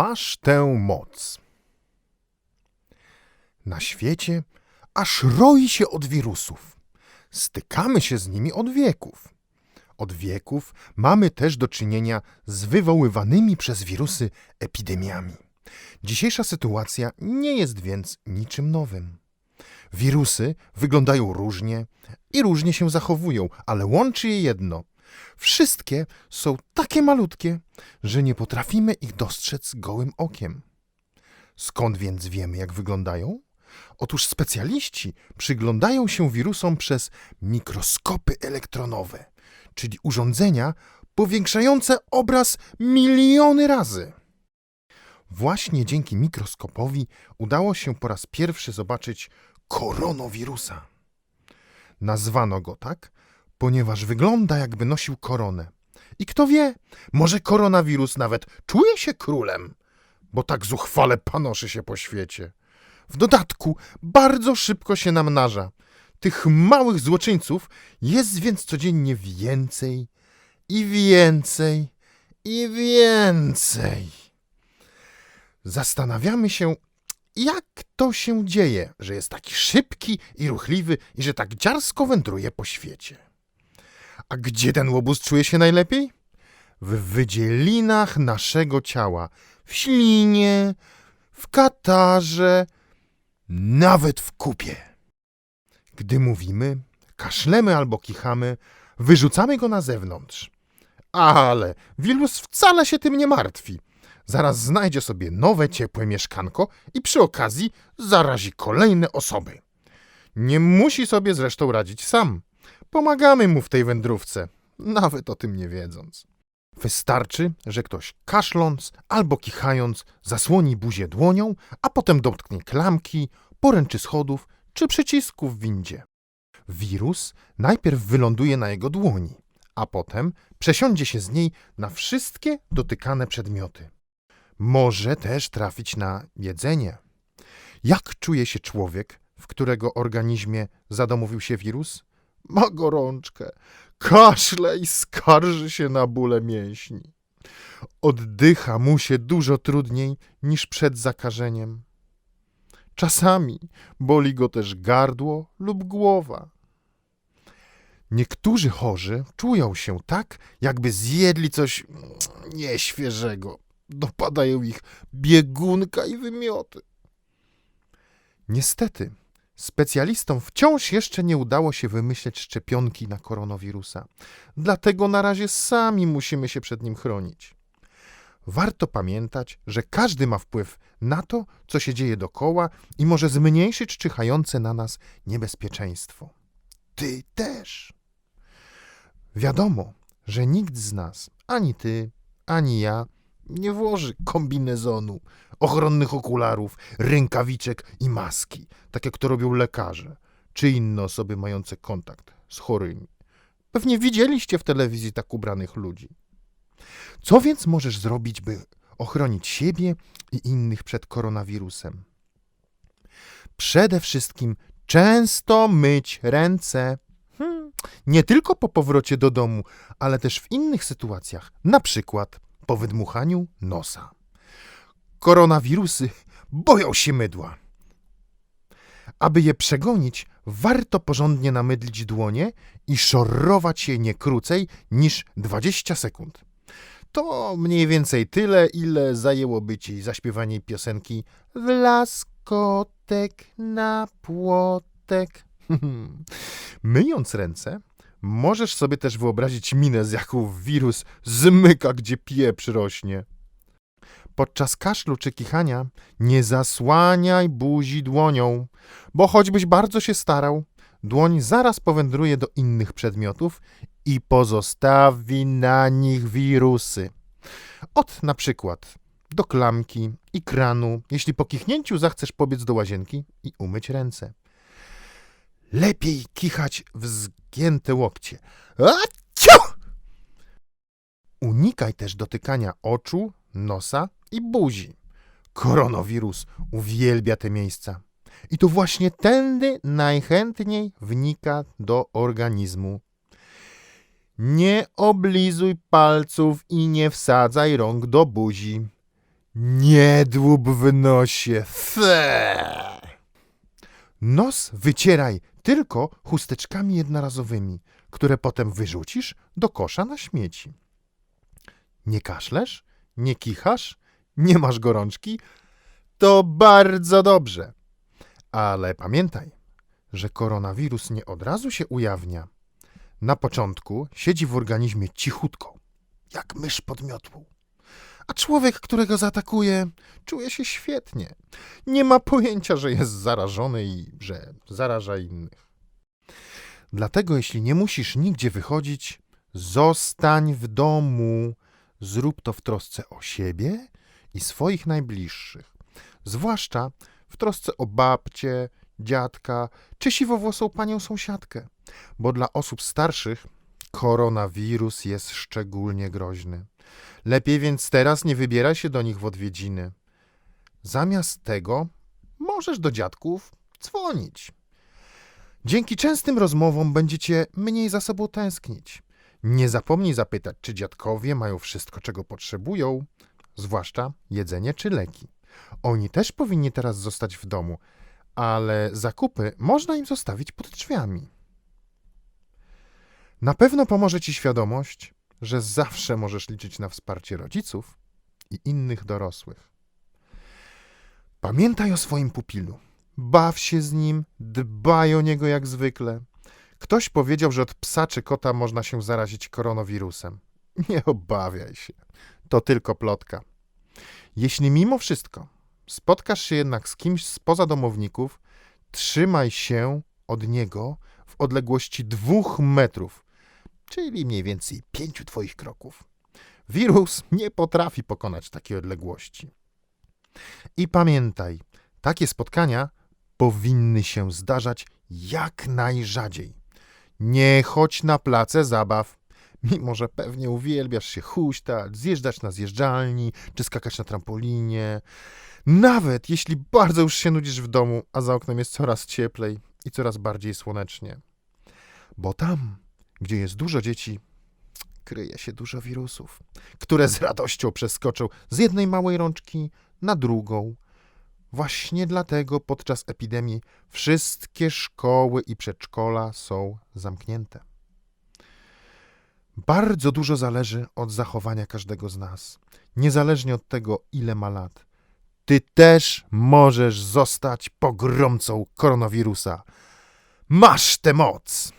Masz tę moc. Na świecie aż roi się od wirusów. Stykamy się z nimi od wieków. Od wieków mamy też do czynienia z wywoływanymi przez wirusy epidemiami. Dzisiejsza sytuacja nie jest więc niczym nowym. Wirusy wyglądają różnie i różnie się zachowują, ale łączy je jedno. Wszystkie są takie malutkie, że nie potrafimy ich dostrzec gołym okiem. Skąd więc wiemy, jak wyglądają? Otóż specjaliści przyglądają się wirusom przez mikroskopy elektronowe, czyli urządzenia powiększające obraz miliony razy. Właśnie dzięki mikroskopowi udało się po raz pierwszy zobaczyć koronawirusa. Nazwano go tak, ponieważ wygląda jakby nosił koronę. I kto wie, może koronawirus nawet czuje się królem, bo tak zuchwale panoszy się po świecie. W dodatku bardzo szybko się namnaża. Tych małych złoczyńców jest więc codziennie więcej i więcej i więcej. Zastanawiamy się, jak to się dzieje, że jest taki szybki i ruchliwy i że tak dziarsko wędruje po świecie. A gdzie ten łobuz czuje się najlepiej? W wydzielinach naszego ciała, w ślinie, w katarze, nawet w kupie. Gdy mówimy, kaszlemy albo kichamy, wyrzucamy go na zewnątrz. Ale wirus wcale się tym nie martwi. Zaraz znajdzie sobie nowe, ciepłe mieszkanko i przy okazji zarazi kolejne osoby. Nie musi sobie zresztą radzić sam. Pomagamy mu w tej wędrówce, nawet o tym nie wiedząc. Wystarczy, że ktoś kaszląc albo kichając zasłoni buzię dłonią, a potem dotknie klamki, poręczy schodów czy przycisku w windzie. Wirus najpierw wyląduje na jego dłoni, a potem przesiądzie się z niej na wszystkie dotykane przedmioty. Może też trafić na jedzenie. Jak czuje się człowiek, w którego organizmie zadomowił się wirus? Ma gorączkę, kaszle i skarży się na bóle mięśni. Oddycha mu się dużo trudniej niż przed zakażeniem. Czasami boli go też gardło lub głowa. Niektórzy chorzy czują się tak, jakby zjedli coś nieświeżego. Dopadają ich biegunka i wymioty. Niestety, specjalistom wciąż jeszcze nie udało się wymyśleć szczepionki na koronawirusa. Dlatego na razie sami musimy się przed nim chronić. Warto pamiętać, że każdy ma wpływ na to, co się dzieje dokoła i może zmniejszyć czyhające na nas niebezpieczeństwo. Ty też. Wiadomo, że nikt z nas, ani ty, ani ja, nie włoży kombinezonu, ochronnych okularów, rękawiczek i maski, tak jak to robią lekarze czy inne osoby mające kontakt z chorymi. Pewnie widzieliście w telewizji tak ubranych ludzi. Co więc możesz zrobić, by ochronić siebie i innych przed koronawirusem? Przede wszystkim często myć ręce. Hmm, nie tylko po powrocie do domu, ale też w innych sytuacjach, na przykład po wydmuchaniu nosa. Koronawirusy boją się mydła. Aby je przegonić, warto porządnie namydlić dłonie i szorować je nie krócej niż 20 sekund. To mniej więcej tyle, ile zajęłoby ci zaśpiewanie piosenki w laskotek na płotek. Myjąc ręce, możesz sobie też wyobrazić minę, z jaką wirus zmyka, gdzie pieprz rośnie. Podczas kaszlu czy kichania nie zasłaniaj buzi dłonią, bo choćbyś bardzo się starał, dłoń zaraz powędruje do innych przedmiotów i pozostawi na nich wirusy. Od na przykład do klamki i kranu, jeśli po kichnięciu zachcesz pobiec do łazienki i umyć ręce. Lepiej kichać w zgięte łokcie. Aciu! Unikaj też dotykania oczu, nosa i buzi. Koronawirus uwielbia te miejsca. I to właśnie tędy najchętniej wnika do organizmu. Nie oblizuj palców i nie wsadzaj rąk do buzi. Niedłub w nosie. Fe! Nos wycieraj tylko chusteczkami jednorazowymi, które potem wyrzucisz do kosza na śmieci. Nie kaszlesz? Nie kichasz? Nie masz gorączki? To bardzo dobrze. Ale pamiętaj, że koronawirus nie od razu się ujawnia. Na początku siedzi w organizmie cichutko, jak mysz pod miotłą. A człowiek, którego zaatakuje, czuje się świetnie. Nie ma pojęcia, że jest zarażony i że zaraża innych. Dlatego, jeśli nie musisz nigdzie wychodzić, zostań w domu. Zrób to w trosce o siebie i swoich najbliższych. Zwłaszcza w trosce o babcię, dziadka czy siwowłosą panią sąsiadkę, bo dla osób starszych koronawirus jest szczególnie groźny. Lepiej więc teraz nie wybieraj się do nich w odwiedziny. Zamiast tego możesz do dziadków dzwonić. Dzięki częstym rozmowom będziecie mniej za sobą tęsknić. Nie zapomnij zapytać, czy dziadkowie mają wszystko, czego potrzebują, zwłaszcza jedzenie czy leki. Oni też powinni teraz zostać w domu, ale zakupy można im zostawić pod drzwiami. Na pewno pomoże ci świadomość, że zawsze możesz liczyć na wsparcie rodziców i innych dorosłych. Pamiętaj o swoim pupilu. Baw się z nim, dbaj o niego jak zwykle. Ktoś powiedział, że od psa czy kota można się zarazić koronawirusem. Nie obawiaj się. To tylko plotka. Jeśli mimo wszystko spotkasz się jednak z kimś spoza domowników, trzymaj się od niego w odległości dwóch metrów, czyli mniej więcej pięciu twoich kroków. Wirus nie potrafi pokonać takiej odległości. I pamiętaj, takie spotkania powinny się zdarzać jak najrzadziej. Nie chodź na place zabaw, mimo że pewnie uwielbiasz się huśtać, zjeżdżać na zjeżdżalni czy skakać na trampolinie. Nawet jeśli bardzo już się nudzisz w domu, a za oknem jest coraz cieplej i coraz bardziej słonecznie. Bo tam, gdzie jest dużo dzieci, kryje się dużo wirusów, które z radością przeskoczą z jednej małej rączki na drugą. Właśnie dlatego podczas epidemii wszystkie szkoły i przedszkola są zamknięte. Bardzo dużo zależy od zachowania każdego z nas, niezależnie od tego, ile ma lat. Ty też możesz zostać pogromcą koronawirusa. Masz tę moc!